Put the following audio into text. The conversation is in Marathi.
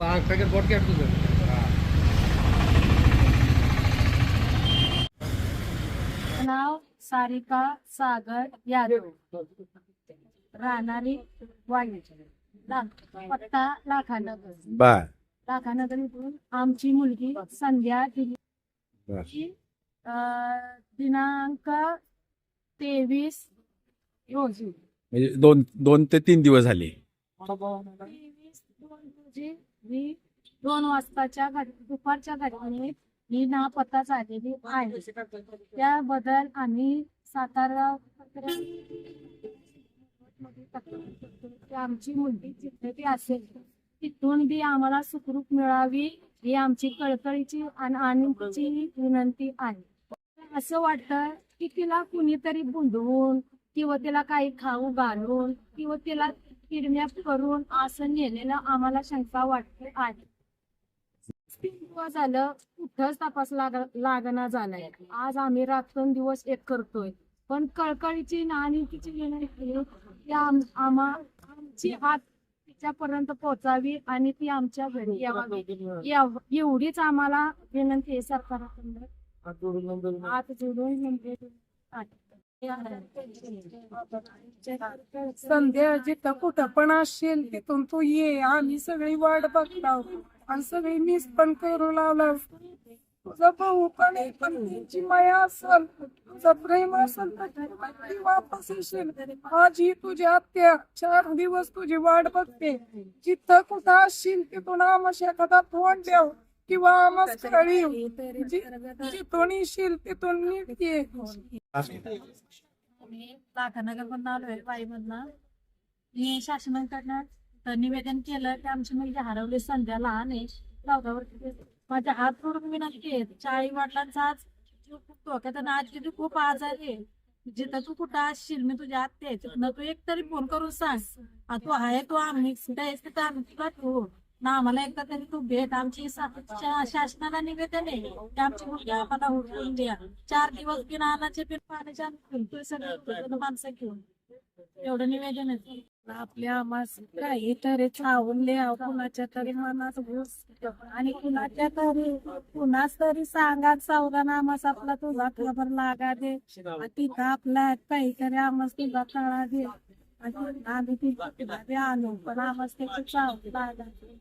पॅकेट बोट घ्या तुझं. नाव सारिका सागर यादव. राहणारी वाणी ला- पत्ता लाखानगर. बर लाखानगर इथून आमची मुलगी संध्या दिली. बर. दिनांक तेवीस रोजी. म्हणजे दोन दोन ते तीन दिवस झाले. तेवीस दोन रोजी ही दोन वाजताच्या दुपारच्या घडीने ही नापत्ता झालेली आहे. त्याबद्दल आम्ही सातारा आमची मुलगी जिथे ती असेल तिथून बी आम्हाला सुखरूप मिळावी ही आमची कळकळीची आणि विनंती आहे. असं वाटतं की तिला कुणीतरी बुंधवून किंवा तिला काही खाऊ घालून किंवा तिला किडनॅप करून असं नेलेलं आम्हाला शंका वाटते आहे. दिवस झालं कुठंच तपास लाग लागना झालाय. आज आम्ही रात्रंदिवस एक करतोय. पण कळकळीची आणि तिची विनंती आम्हा आमची हात तिच्यापर्यंत पोहोचावी आणि ती आमच्या घरी यावी. एव- एवढीच आम्हाला विनंती आहे सरकारकडून. हात जोडून म्हणजे संध्या जिथं कुठं पण असशील तिथून तू ये. आम्ही सगळी वाट बघतो आणि सगळी मिस पण करू लावला तुझा भाऊ पण आहे, पण त्यांची माया असल. तुझं प्रेम असल तर वापस येशील. आज तुझी आत्या चार दिवस तुझी वाट बघते. जिथं कुठं असशील तिथून आमस एखादा तोंड द्याव किंवा आमस कळी जि- जिथून येशील तिथून नीट ये मी लाखानगर मधून आलोय वाईमधनं. मी शासनाकडनं तर निवेदन केलं की आमची मुलगी हरवली संध्या लहान आहे. चौदावर माझ्या हात जोडून विनंती आहे. चाळी वडिलांचा आज जीव खूप धोक्यात आणि आज तिथे खूप आजारी आहे. जिथं तू कुठं असशील मी तुझ्या आत्या आहे तिथनं तू एक तरी फोन करून सांग. आ, तू आहे तू आम्ही. कुठे आहेस तिथं आम्ही तुला ठेवू. ना आम्हाला एकदा तरी तू भेट आमची शासनाला निवेदन आहे. की आमची मुलगी आम्हाला उठवून द्या. चार दिवस बिना अन्नाचे बिन पाण्याचे आम्ही सगळं माणसं घेऊन. एवढं निवेदन आहे. आपल्या आम्हास काहीतरी चावले कुणाच्या तरी मनात घुस आणि कुणाच्या तरी कुणाच तरी सांगा सावधान आम्हास आपला तुझा खबर लागा दे तिथं तिथं आपला काहीतरी आम्हास तुझा तळा दे आणि आम्ही तिथे आलो पण आमास त्याची चावली लागा दे